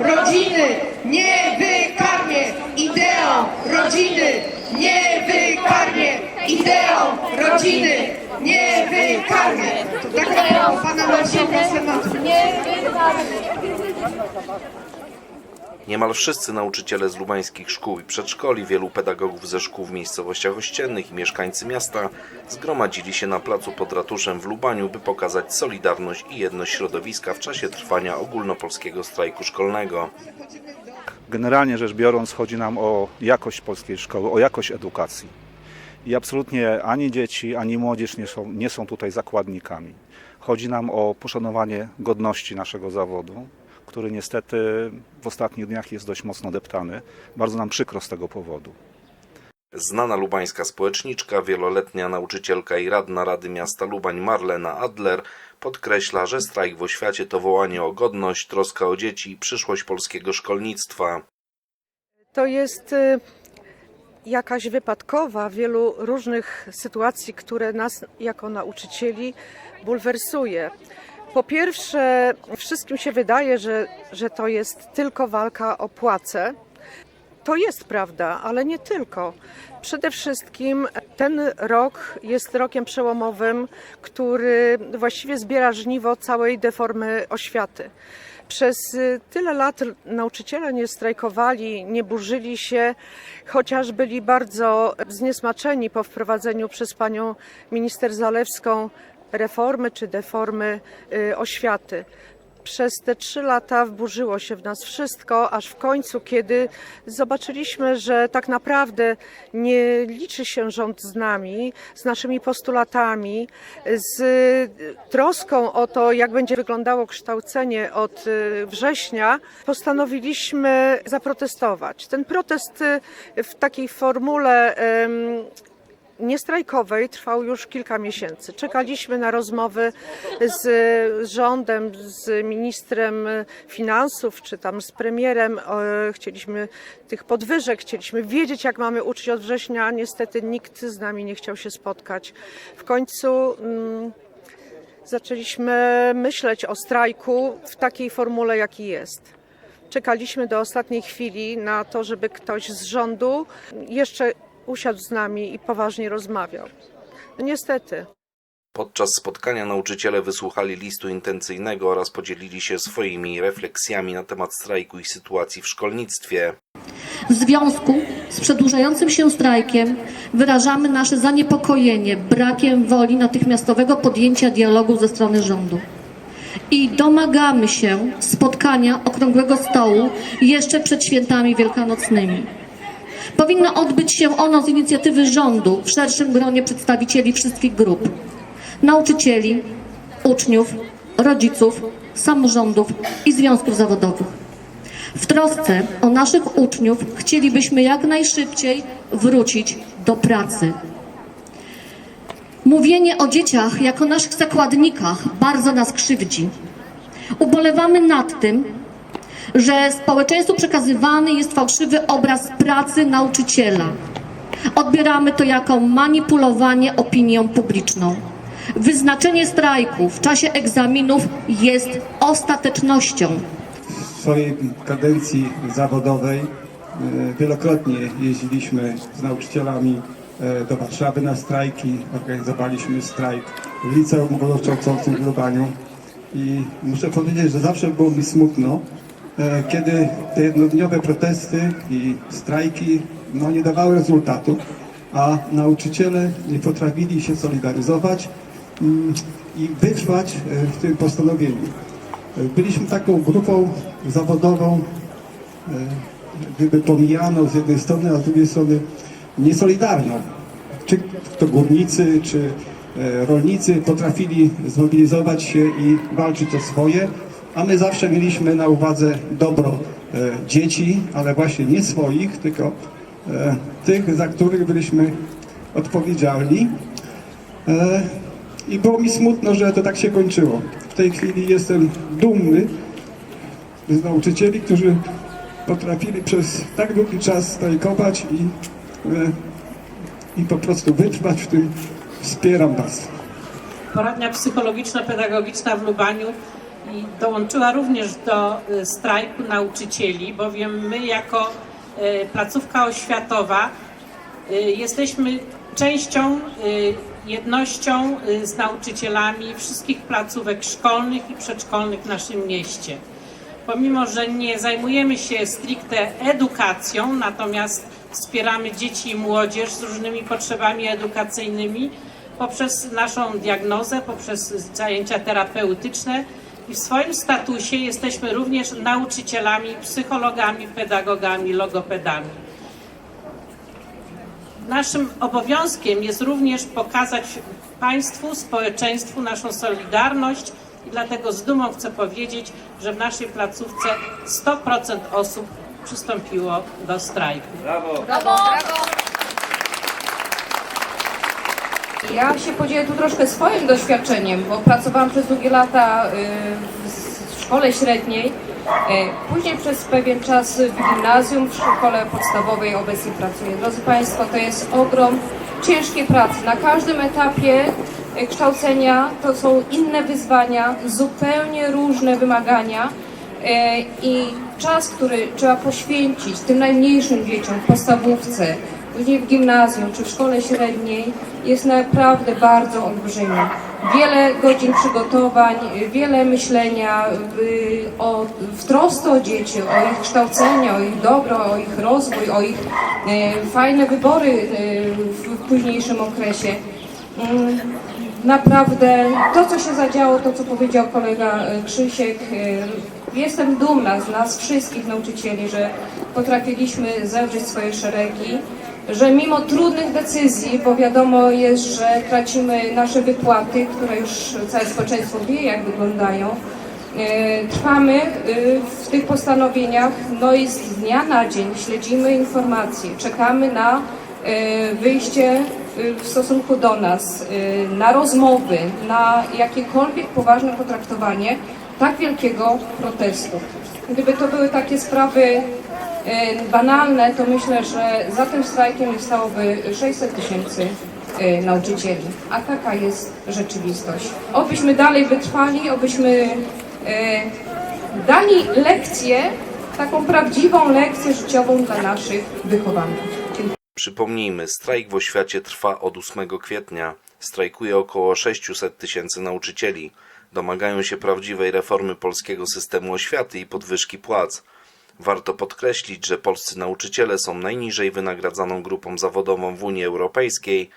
rodziny nie wykarmię, ideą rodziny nie wykarmię, ideą rodziny nie wykarmię. To taka pana marszałka Senatu. Niemal wszyscy nauczyciele z lubańskich szkół i przedszkoli, wielu pedagogów ze szkół w miejscowościach ościennych i mieszkańcy miasta zgromadzili się na placu pod ratuszem w Lubaniu, by pokazać solidarność i jedność środowiska w czasie trwania ogólnopolskiego strajku szkolnego. Generalnie rzecz biorąc, chodzi nam o jakość polskiej szkoły, o jakość edukacji. I absolutnie ani dzieci, ani młodzież nie są, nie są tutaj zakładnikami. Chodzi nam o poszanowanie godności naszego zawodu, który niestety w ostatnich dniach jest dość mocno deptany. Bardzo nam przykro z tego powodu. Znana lubańska społeczniczka, wieloletnia nauczycielka i radna Rady Miasta Lubań Marlena Adler podkreśla, że strajk w oświacie to wołanie o godność, troska o dzieci i przyszłość polskiego szkolnictwa. To jest y, jakaś wypadkowa wielu różnych sytuacji, które nas jako nauczycieli bulwersuje. Po pierwsze, wszystkim się wydaje, że, że to jest tylko walka o płace. To jest prawda, ale nie tylko. Przede wszystkim ten rok jest rokiem przełomowym, który właściwie zbiera żniwo całej deformy oświaty. Przez tyle lat nauczyciele nie strajkowali, nie burzyli się, chociaż byli bardzo zniesmaczeni po wprowadzeniu przez panią minister Zalewską reformy czy deformy y, oświaty. Przez te trzy lata wburzyło się w nas wszystko, aż w końcu, kiedy zobaczyliśmy, że tak naprawdę nie liczy się rząd z nami, z naszymi postulatami, z troską o to, jak będzie wyglądało kształcenie od y, września, postanowiliśmy zaprotestować. Ten protest y, w takiej formule niestrajkowej trwał już kilka miesięcy. Czekaliśmy na rozmowy z rządem, z ministrem finansów, czy tam z premierem. E, Chcieliśmy tych podwyżek, chcieliśmy wiedzieć, jak mamy uczyć od września. Niestety nikt z nami nie chciał się spotkać. W końcu mm, zaczęliśmy myśleć o strajku w takiej formule, jaki jest. Czekaliśmy do ostatniej chwili na to, żeby ktoś z rządu jeszcze usiadł z nami i poważnie rozmawiał. No niestety. Podczas spotkania nauczyciele wysłuchali listu intencyjnego oraz podzielili się swoimi refleksjami na temat strajku i sytuacji w szkolnictwie. W związku z przedłużającym się strajkiem wyrażamy nasze zaniepokojenie brakiem woli natychmiastowego podjęcia dialogu ze strony rządu. I domagamy się spotkania okrągłego stołu jeszcze przed świętami wielkanocnymi. Powinno odbyć się ono z inicjatywy rządu w szerszym gronie przedstawicieli wszystkich grup nauczycieli, uczniów, rodziców, samorządów i związków zawodowych. W trosce o naszych uczniów chcielibyśmy jak najszybciej wrócić do pracy. Mówienie o dzieciach jako naszych zakładnikach bardzo nas krzywdzi. Ubolewamy nad tym, że społeczeństwu przekazywany jest fałszywy obraz pracy nauczyciela. Odbieramy to jako manipulowanie opinią publiczną. Wyznaczenie strajku w czasie egzaminów jest ostatecznością. W swojej kadencji zawodowej e, wielokrotnie jeździliśmy z nauczycielami e, do Warszawy na strajki. Organizowaliśmy strajk w Liceum Ogólnokształcącym w Lubaniu. I muszę powiedzieć, że zawsze było mi smutno, kiedy te jednodniowe protesty i strajki no, nie dawały rezultatu, a nauczyciele nie potrafili się solidaryzować mm, i wytrwać e, w tym postanowieniu. Byliśmy taką grupą zawodową, e, gdyby pomijano z jednej strony, a z drugiej strony niesolidarną. Czy to górnicy, czy e, rolnicy potrafili zmobilizować się i walczyć o swoje, a my zawsze mieliśmy na uwadze dobro e, dzieci, ale właśnie nie swoich, tylko e, tych, za których byliśmy odpowiedzialni. E, I było mi smutno, że to tak się kończyło. W tej chwili jestem dumny z nauczycieli, którzy potrafili przez tak długi czas strajkować i, i po prostu wytrwać w tym. Wspieram Was. Poradnia psychologiczno-pedagogiczna w Lubaniu i dołączyła również do y, strajku nauczycieli, bowiem my jako y, placówka oświatowa y, jesteśmy częścią, jednością z nauczycielami wszystkich placówek szkolnych i przedszkolnych w naszym mieście. Pomimo, że nie zajmujemy się stricte edukacją, natomiast wspieramy dzieci i młodzież z różnymi potrzebami edukacyjnymi poprzez naszą diagnozę, poprzez zajęcia terapeutyczne i w swoim statusie jesteśmy również nauczycielami, psychologami, pedagogami, logopedami. Naszym obowiązkiem jest również pokazać Państwu, społeczeństwu naszą solidarność i dlatego z dumą chcę powiedzieć, że w naszej placówce 100% osób przystąpiło do strajku. Ja się podzielę tu troszkę swoim doświadczeniem, bo pracowałam przez długie lata y, w szkole średniej, y, później przez pewien czas w gimnazjum, w szkole podstawowej obecnie pracuję. Drodzy Państwo, to jest ogrom ciężkiej pracy. Na każdym etapie y, kształcenia to są inne wyzwania, zupełnie różne wymagania. I czas, który trzeba poświęcić tym najmniejszym dzieciom w podstawówce, później w gimnazjum czy w szkole średniej jest naprawdę bardzo olbrzymi. Wiele godzin przygotowań, wiele myślenia y, o, w trosce o dzieci, o ich kształcenie, o ich dobro, o ich rozwój, o ich e, fajne wybory e, w późniejszym okresie. Mm, Naprawdę to, co się zadziało, to, co powiedział kolega Krzysiek, jestem dumna z nas wszystkich nauczycieli, że potrafiliśmy zewrzeć swoje szeregi, że mimo trudnych decyzji, bo wiadomo jest, że tracimy nasze wypłaty, które już całe społeczeństwo wie, jak wyglądają, e, trwamy e, w tych postanowieniach, no i z dnia na dzień śledzimy informacje, czekamy na e, wyjście w stosunku do nas, na rozmowy, na jakiekolwiek poważne potraktowanie tak wielkiego protestu. Gdyby to były takie sprawy banalne, to myślę, że za tym strajkiem stałoby 600 tysięcy y, nauczycieli. A taka jest rzeczywistość. Obyśmy dalej wytrwali, obyśmy y, dali lekcję, taką prawdziwą lekcję życiową dla naszych. Dziękuję. Przypomnijmy, strajk w oświacie trwa od 8 kwietnia. Strajkuje około 600 tysięcy nauczycieli. Domagają się prawdziwej reformy polskiego systemu oświaty i podwyżki płac. Warto podkreślić, że polscy nauczyciele są najniżej wynagradzaną grupą zawodową w Unii Europejskiej,